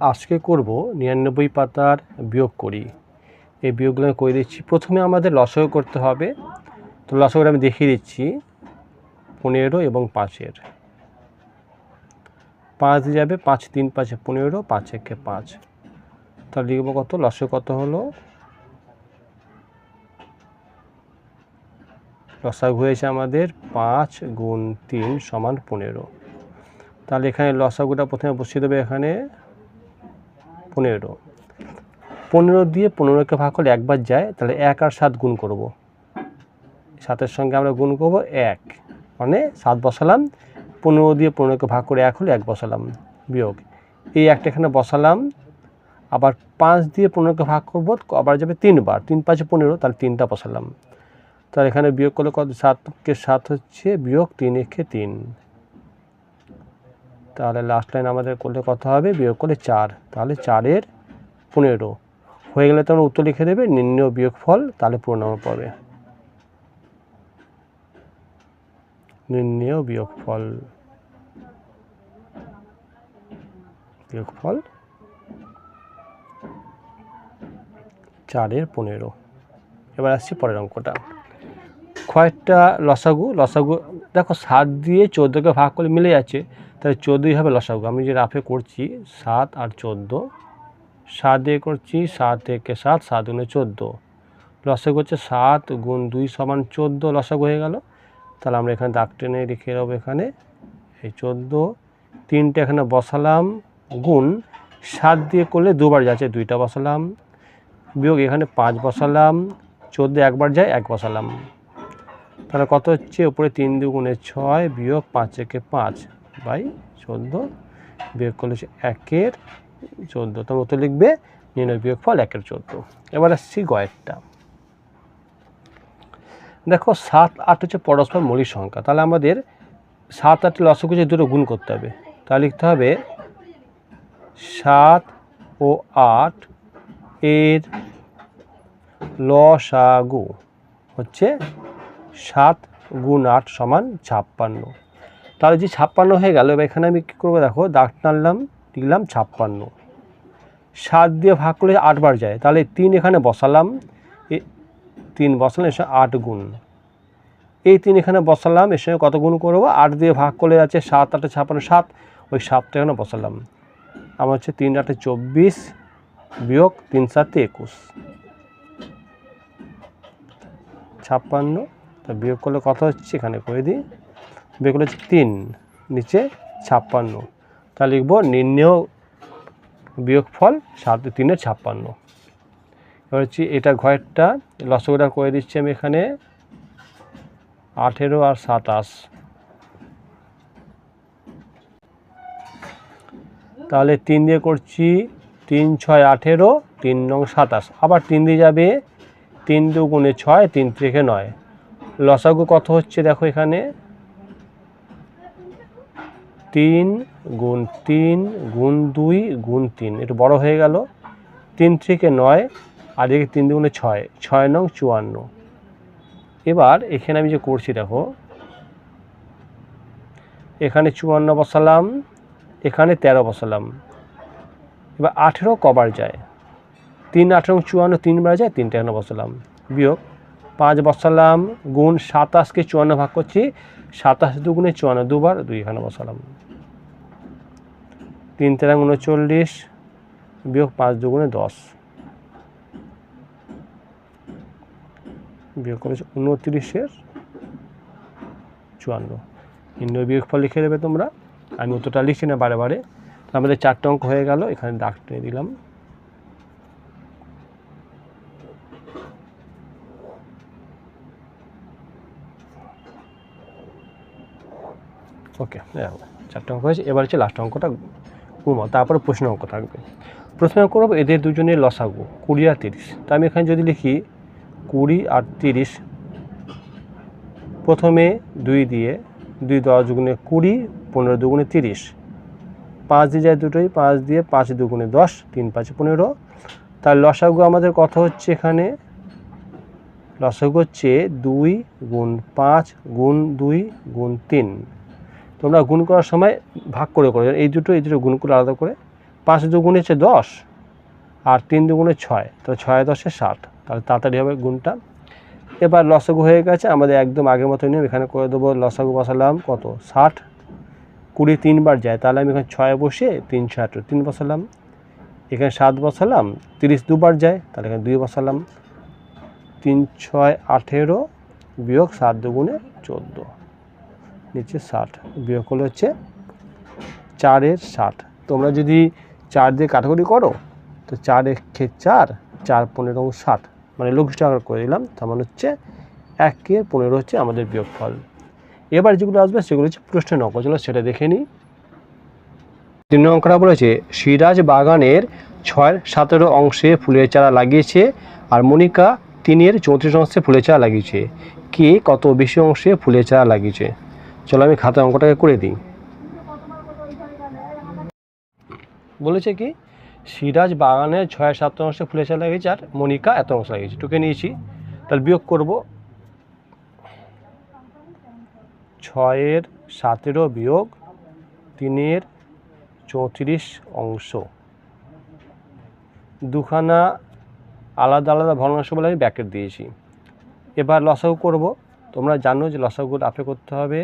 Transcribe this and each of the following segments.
আজকে করব নিরানব্বই পাতার বিয়োগ করি। এই বিয়োগগুলো আমি করে দিচ্ছি। প্রথমে আমাদের লসগু করতে হবে। তো লসগুলো আমি দেখিয়ে দিচ্ছি। পনেরো এবং পাঁচের। পাঁচ যাবে পাঁচ তিন পাঁচে পনেরো, পাঁচ একে পাঁচ। তাহলে লিখব কত? লসে কত হলো? লসাগু হয়েছে আমাদের পাঁচ গুণ তিন সমান পনেরো। তাহলে এখানে লসাগুটা প্রথমে বসিয়ে দেবে এখানে। পনেরো। পনেরো দিয়ে পনেরোকে ভাগ করলে একবার যায়, তাহলে এক আর সাত গুণ করব। সাতের সঙ্গে আমরা গুণ করব এক। মানে সাত বসালাম, পনেরো দিয়ে পনেরোকে ভাগ করে এক হলে এক বসালাম, বিয়োগ। এই একটা এখানে বসালাম, আবার পাঁচ দিয়ে পনেরোকে ভাগ করব, আবার যাবে তিনবার। তিন পাঁচে পনেরো, তাহলে তিনটা বসালাম। তাহলে এখানে বিয়োগ করলে কত? সাতকে সাত হচ্ছে বিয়োগ তিন, একে তিন। তাহলে লাস্ট লাইন আমাদের করলে কত হবে? বিয়োগ করলে চার। তাহলে চারের পনেরো। হয়ে গেলে তোমরা উত্তর লিখে দেবে নির্ণয় বিয়োগ ফল তাহলে পুরো নম্বর পাবে নির্ণয় বিয়োগ ফল চারের পনেরো। এবার আসছি পরের অঙ্কটা। কয়েকটা লসাগু লসাগু দেখো সাত দিয়ে চোদ্দোকে ভাগ করে মিলে যাচ্ছে, তাহলে চোদ্দোই হবে লসাগু। আমি যে রাফে করছি, সাত আর চোদ্দ, সাত দিয়ে করছি, সাত থেকে সাত সাত গুণে চোদ্দ। লসাগু হচ্ছে সাত গুণ দুই সমান চোদ্দ লসাগু হয়ে গেল। তাহলে আমরা এখানে দাগ টেনে রেখে দেবো এখানে। এই চোদ্দ, তিনটে এখানে বসালাম, গুণ সাত দিয়ে করলে দুবার যাচ্ছে, দুইটা বসালাম। বিয়োগ এখানে পাঁচ বসালাম চোদ্দ একবার যায়, এক বসালাম। তাহলে কত হচ্ছে? উপরে তিন দুগুণে ছয় বিয়োগ পাঁচ একে পাঁচ বাই চোদ্দ বিয়োগ করলে হচ্ছে একের চোদ্দ। তোমার উত্তর লিখবে নির্ণয় বিয়োগ ফল একের চোদ্দ। এবার আসছি গয়েরটা। দেখো সাত, আট হচ্ছে পরস্পর মৌলিক সংখ্যা। তাহলে আমাদের সাত, আট লসক হচ্ছে দুটো গুণ করতে হবে। তাহলে লিখতে হবে সাত ও আট এর লসাগু হচ্ছে সাত গুণ আট সমান ছাপ্পান্ন। তাহলে যে ছাপ্পান্ন হয়ে গেল, এবার এখানে আমি কী করব দেখো, দাগ টানলাম, লিখলাম ছাপ্পান্ন। সাত দিয়ে ভাগ করলে আটবার যায়, তাহলে তিন এখানে বসালাম তিন বসালাম সঙ্গে আট গুণ। এই তিন এখানে বসালাম এর সঙ্গে কত গুণ করব? আট দিয়ে ভাগ করলে যাচ্ছে সাত, আটে ছাপ্পান্ন, সাত, ওই সাতটা এখানে বসালাম। আমার হচ্ছে তিন, আটে চব্বিশ, বিয়োগ তিন, সাতে একুশ। ছাপ্পান্ন তা বিয়োগ করলে কত হচ্ছে এখানে? করে দিই? বিয়োগ করলে হচ্ছে তিন, নিচে ছাপ্পান্ন। তা লিখব নির্ণেয় বিয়োগ ফল সাত তিনের ছাপ্পান্ন। এবার হচ্ছে এটা ঘরেরটা, লসগোটা করে দিচ্ছি আমি এখানে? আঠেরো আর সাতাশ। তাহলে তিন দিয়ে করছি তিন ছয় আঠেরো, তিন নং সাতাশ। আবার তিন দিয়ে যাবে তিন দু গুণে ছয়, তিন থেকে নয়। লসাগু কত হচ্ছে দেখো এখানে? তিন গুণ তিন গুণ দুই গুণ তিন, একটু বড় হয়ে গেল। তিন থেকে নয়, আর এদিকে তিন দুগুণে ছয় ছয় নং চুয়ান্ন। এবার এখানে আমি যে করছি দেখো, এখানে চুয়ান্ন বসালাম, এখানে তেরো বসালাম। এবার আঠেরো কবার যায়। তিন আঠেরো চুয়ান্ন তিনবার যায় তিনটে এখানে বসালাম। বিয়োগ পাঁচ বসালাম, গুণ সাতাশকে চুয়ান্ন ভাগ করছি, সাতাশ দুগুণে চুয়ান্ন, দুবার দুই এখানে বসালাম। তিন তেরো উনচল্লিশ, বিয়োগ পাঁচ দুগুণে দশ। বিয়োগ করেছে উনত্রিশের চুয়ান্ন। নির্ণয় বিয়োগ ফল লিখে দেবে তোমরা। আমি অতটা লিখছি না বারে বারে। আমাদের চারটে অঙ্ক হয়ে গেল, এখানে টেনে দিলাম। ওকে দেখো চারটে অঙ্ক হয়েছে। এবার হচ্ছে লাস্ট অঙ্কটা ঘুমাও, তারপরে প্রশ্ন অঙ্ক থাকবে। প্রশ্ন অঙ্ক করব, এদের দুজনের লসাগু, কুড়ি আর তিরিশ। তা আমি এখানে যদি লিখি, কুড়ি আর তিরিশ, প্রথমে দুই দিয়ে দুই দশ দুগুণে কুড়ি, পনেরো দুগুণে তিরিশ। পাঁচ দিয়ে যায় দুটোই, পাঁচ দিয়ে পাঁচ দুগুণে দশ, তিন পাঁচ পনেরো। তার লসাগু আমাদের কথা হচ্ছে এখানে? লসাগু হচ্ছে দুই গুণ পাঁচ গুণ দুই গুণ তিন। তোমরা গুণ করার সময় ভাগ করে করো। এই দুটো এই দুটো গুণ করে আলাদা করে পাঁচ দুগুণে হচ্ছে দশ আর তিন দুগুণে ছয়। তাহলে ছয় দশে ষাট। তাহলে তাড়াতাড়ি হবে গুণটা। এবার লসাগু হয়ে গেছে। আমাদের একদম আগের মতো নিয়ম। এখানে করে দেবো লসাগু বসালাম কত? ষাট। কুড়ি তিনবার যায়। তাহলে আমি এখানে ছয় বসে তিন আঠেরো তিন বসালাম। এখানে সাত বসালাম। তিরিশ দুবার যায়। তাহলে এখানে দুই বসালাম। তিন, ছয়, আঠেরো বিয়োগ সাত দুগুণে চোদ্দ। নিচে ষাট। বিয়োগ হলো হচ্ছে চারের ষাট। তোমরা যদি চার দিয়ে কাটাকুটি করো, তো চার একে চার চার পনেরো ষাট। মানে লঘিষ্ঠ করে দিলাম, তার মানে হচ্ছে একের পনেরো হচ্ছে আমাদের বিয়োগফল। এবার যেগুলো আসবে সেগুলো হচ্ছে প্রশ্নের অঙ্ক। সেটা দেখে নিই। তিন অঙ্কটা বলেছে, সিরাজ বাগানের ছয়ের সতেরো অংশে ফুলের চারা লাগিয়েছে আর মনিকা তিনের চৌত্রিশ অংশে ফুলের চারা লাগিয়েছে। কে কত বেশি অংশে ফুলের চারা লাগিয়েছে? চলো আমি খাতা অঙ্কটাকে করে দিই। বলেছে কি, সিরাজ বাগানের ছয় সাত অংশে ফুলের চারা লাগিয়েছে আর মনিকা এত অংশ লাগিয়েছে। টুকে নিয়েছি। তাহলে বিয়োগ করব। ছয়ের সতেরো বিয়োগ, তিনের চৌত্রিশ অংশ। দুখানা আলাদা আলাদা ভগ্নাংশ বলে আমি ব্যাকেট দিয়েছি। এবার লসাগু করব। তোমরা জানো যে লসাগুর আপে করতে হবে।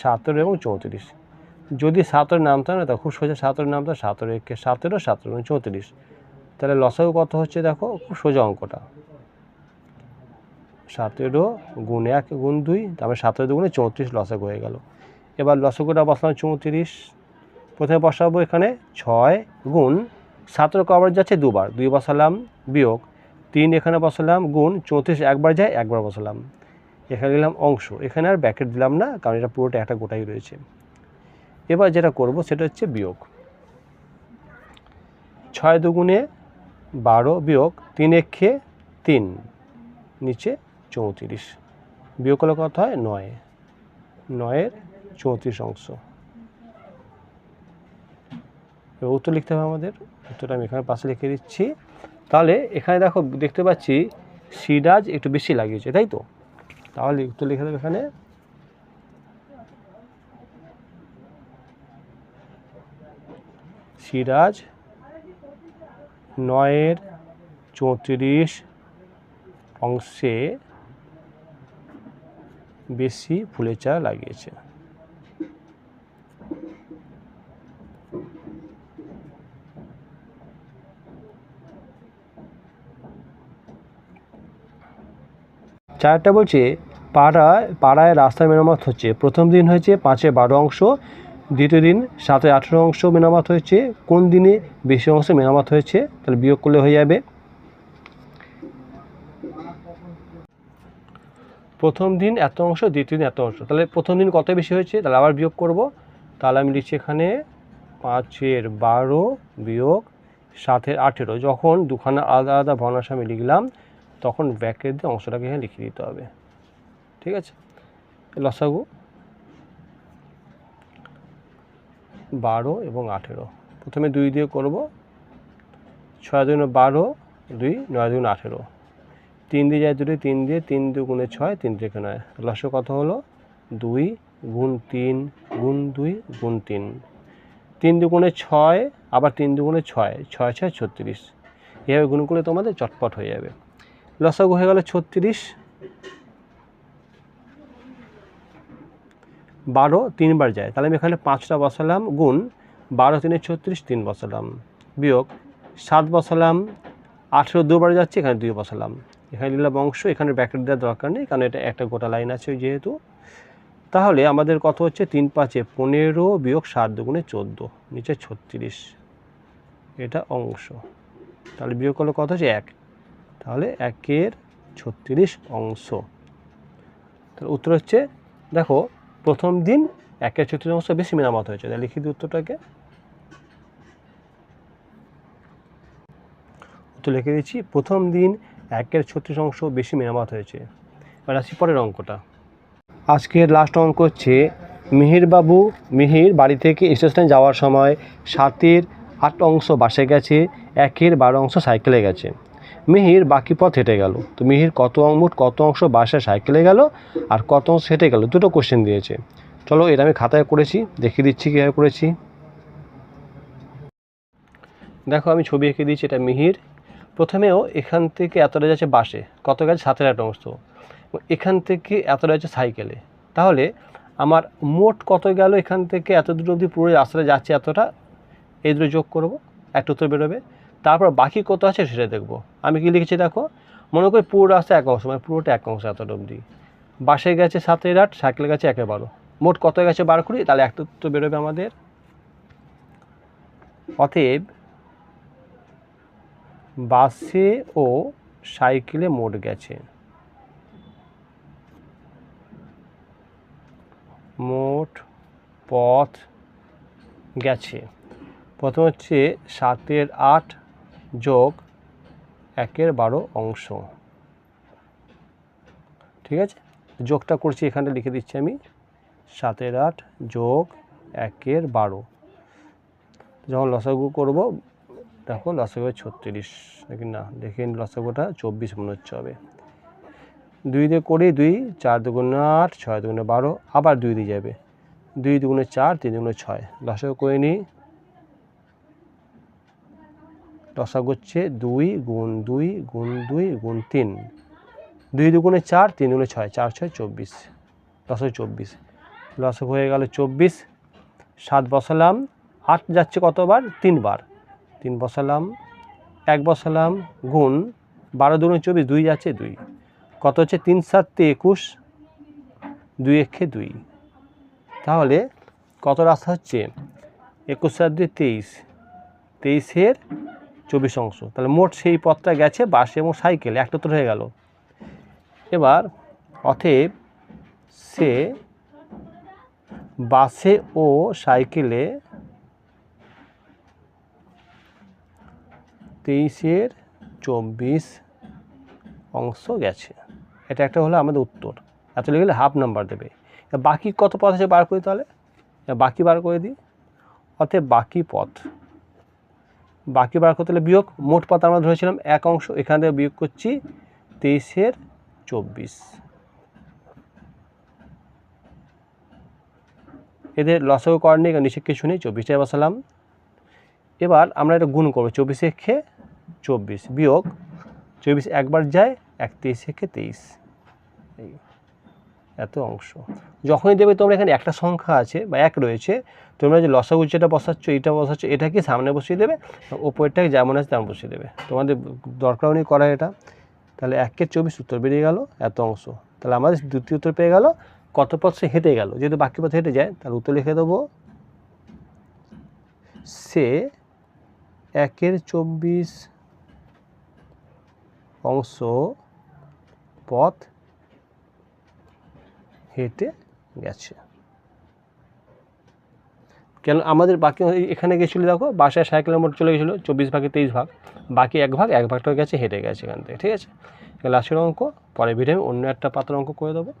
সতেরো এবং চৌত্রিশ। যদি সতেরো নামতে হয় না, তো খুব সোজা সতেরো নামতে হয় সতেরো একে সতেরো সতেরো এবং চৌত্রিশ। তাহলে লসাগু কত হচ্ছে দেখো? খুব সোজা অঙ্কটা। সতেরো গুণ এক, গুণ দুই, তারপরে সতেরো দুগুণে চৌত্রিশ লসাগু হয়ে গেল। এবার লসাগুটা বসলাম চৌত্রিশ। প্রথমে বসাবো এখানে ছয় গুণ সতেরো কবার যাচ্ছে দুবার। দুই বসালাম বিয়োগ। তিন এখানে বসালাম গুণ চৌত্রিশ, একবার যায়, একবার বসালাম। এখানে দিলাম অংশ। এখানে আর ব্যাকেট দিলাম না, কারণ এটা পুরোটা একটা গোটাই রয়েছে। এবার যেটা করব সেটা হচ্ছে বিয়োগ। ছয় দুগুণে বারো বিয়োগ তিন একে তিন, নিচে চৌত্রিশ। বিয়োগ করলে কত হয়? নয়। নয়ের চৌত্রিশ অংশ। এবার উত্তর লিখতে হবে আমাদের। উত্তরটা আমি এখানে পাশে লিখে দিচ্ছি। তাহলে এখানে দেখো, দেখতে পাচ্ছি, সিরাজ একটু বেশি লাগিয়েছে, তাই তো? তাহলে উত্তর লিখে দেবে এখানে। সিরাজ নয়ের চৌত্রিশ অংশে বেশি ফুলের চারা লাগিয়েছে। চারটা বলছে পাড়ায় পাড়ায় রাস্তা মেরামত হচ্ছে। প্রথম দিন হয়েছে পাঁচে বারো অংশ, দ্বিতীয় দিন সাতে আঠেরো অংশ মেরামত হয়েছে। কোন দিনে বেশি অংশ মেরামত হয়েছে, তাহলে বিয়োগ করলে হয়ে যাবে। প্রথম দিন এত অংশ, দ্বিতীয় দিন এত অংশ। তাহলে প্রথম দিন কত বেশি হয়েছে, তাহলে আবার বিয়োগ করব। তাহলে আমি লিখছি এখানে পাঁচের বারো বিয়োগ সাতের আঠেরো। যখন দুখানা আলাদা আলাদা ভগ্নাংশ আমি লিখলাম, তখন ব্যাকের দিয়ে অংশটাকে এখানে লিখে দিতে হবে। ঠিক আছে? লসাগু। বারো এবং আঠেরো। প্রথমে দুই দিয়ে করব। ছয় দুগুণ বারো, দুই, নয় দুগুণ আঠেরো। তিন দিয়ে যায় দুটি, তিন দিয়ে তিন দুগুণে ছয়, তিন থেকে নয়। লস কত হলো? দুই গুণ তিন, গুণ দুই, গুণ তিন। তিন দুগুণে ছয়, আবার তিন দুগুণে ছয় ছয় ছয়, ছত্রিশ। এভাবে গুণ করলে তোমাদের চটপট হয়ে যাবে। লসাগু হয়ে গেল ছত্রিশ। বারো তিনবার যায়। তাহলে আমি এখানে পাঁচটা বসালাম, গুণ বারো তিনে ছত্রিশ, তিন বসালাম। বিয়োগ সাত বসালাম, আঠেরো দুবার যাচ্ছে, এখানে দুই বসালাম। এখানে দিলাম অংশ, এখানে ব্যাকেট দেওয়ার দরকার নেই, কারণ এটা একটা গোটা লাইন আছে যেহেতু। তাহলে আমাদের কত হচ্ছে? তিন পাঁচে পনেরো বিয়োগ সাত দুগুণে চোদ্দ, নিচে ছত্রিশ। এটা অংশ। তাহলে বিয়োগ করলে কত হচ্ছে? এক। তাহলে একের ছত্রিশ অংশ। তাহলে উত্তর হচ্ছে, দেখো প্রথম দিন একের ছত্রিশ অংশ বেশি মেরামত হয়েছে। তাহলে লিখি দিই উত্তরটাকে উত্তর লিখে দিচ্ছি, প্রথম দিন একের ছত্রিশ অংশ বেশি মেরামত হয়েছে। এবার আসি পরের অঙ্কটা। আজকের লাস্ট অঙ্ক হচ্ছে মিহিরবাবু মিহির বাড়ি থেকে স্টেশনে যাওয়ার সময় সাতের আট অংশ বাসে গেছে, একের বারো অংশ সাইকেলে গেছে। মিহির বাকি পথ হেঁটে গেল। তো মিহির কত মোট কত অংশ বাসে সাইকেলে গেল আর কত অংশ হেঁটে গেল? দুটো কোশ্চেন দিয়েছে। চলো এটা আমি খাতায় করেছি, দেখিয়ে দিচ্ছি কীভাবে করেছি। দেখো আমি ছবি এঁকে দিয়েছি, এটা মিহির। প্রথমেও এখান থেকে এতটা যাচ্ছে বাসে, কত গেছে? সাতের একটা অংশ। এখান থেকে এতটা যাচ্ছে সাইকেলে। তাহলে আমার মোট কত গেল? এখান থেকে এত দূর অবধি পুরো রাস্তাটা যাচ্ছে এতটা? এই দুটো যোগ করব, একটা উত্তর বেরোবে। তারপর বাকি কত আছে সেটা দেখব। আমি কি লিখেছি দেখো? মনে করি পুরো রাস্তা এক অংশ মানে পুরোটা এক অংশ এতটা অবধি। বাসে গেছে সাতের আট সাইকেল গেছে একে বারো। মোট কত গেছে বার করি? তাহলে একটা তো বেরোবে আমাদের। অতএব বাসে ও সাইকেলে মোট গেছে। মোট পথ গেছে। প্রথম হচ্ছে সাতের আট যোগ একের বারো অংশ। ঠিক আছে? যোগটা করছি, এখানটা লিখে দিচ্ছি আমি। সাতের আট যোগ একের বারো। যখন লসাগু করব, দেখো লসাগু ছত্রিশ। নাকি না, দেখে লসাগুটা, চব্বিশ মনে হচ্ছে হবে। দুই দিয়ে করি দুই, চার দুগুণে আট, ছয় দুগুণে বারো, আবার দুই দিয়ে যাবে। দুই দুগুণে চার, তিন দুগুণে ছয়। লসাগু করে নিই। লসাগু হচ্ছে দুই গুণ দুই গুণ দুই গুণ তিন। দুই দুগুণে চার, তিন দুগুণে ছয়, চার ছয় চব্বিশ। লসাগু চব্বিশ। লসাগু হয়ে গেল চব্বিশ। সাত বসালাম, আট যাচ্ছে কতবার? তিনবার। তিন বসালাম, এক বসালাম, গুণ বারো দুগুণে চব্বিশ, দুই যাচ্ছে দুই। কত হচ্ছে? তিন সাতে একুশ, দুই একে দুই। তাহলে কত রাস্তা হচ্ছে? একুশ সাত দুই তেইশ। তেইশের চব্বিশ অংশ। তাহলে মোট সেই পথটা গেছে বাসে এবং সাইকেলে একটা তো হয়ে গেল। এবার অতএব সে বাসে ও সাইকেলে তেইশের চব্বিশ অংশ গেছে। এটা একটা হলো আমাদের উত্তর। এত লিখলে হাফ নাম্বার দেবে। বাকি কত পথ আছে বার করি তাহলে? বাকি বার করে দিই। অতএব বাকি পথ বাকি বার করতে হলে বিয়োগ, মোট পাতা আমরা ধরেছিলাম এক অংশ, এখান থেকে বিয়োগ করছি তেইশের চব্বিশ। এদের লসও কর নেই নিচে কিছু নেই চব্বিশটায় বসালাম। এবার আমরা এটা গুণ করব, চব্বিশে খে চব্বিশ, বিয়োগ, চব্বিশ একবার যায়, এক তেইশে খে তেইশ। এত অংশ। যখনই দেবে তোমরা এখানে একটা সংখ্যা আছে বা এক রয়েছে, তোমরা যে লসাগু যেটা বসাচ্ছ, এইটা বসাচ্ছ এটাকে সামনে বসিয়ে দেবে? ওপরটাকে যেমন আছে তেমন বসিয়ে দেবে। তোমাদের দরকারও নেই করা এটা। তাহলে একের চব্বিশ উত্তর বেরিয়ে গেল, এত অংশ। তাহলে আমাদের দ্বিতীয় উত্তর পেয়ে গেল কত পথ সে হেঁটে গেল। যেহেতু বাকি পথ হেঁটে যায়, তাহলে উত্তর লিখে দেবো। সে একের চব্বিশ অংশ পথ হেঁটে গেছে। কেন আমাদের বাকি এখানে গেছিল দেখো, বাসায় সাইকেলের কিলোমিটার চলে গেছিল, চব্বিশ ভাগে তেইশ ভাগ। বাকি এক ভাগ, এক ভাগটা গেছে, হেঁটে গেছে এখান থেকে, ঠিক আছে? লাস্টের অঙ্ক পরে ভিডিও আমি অন্য একটা পাত্র অঙ্ক করে দেবো।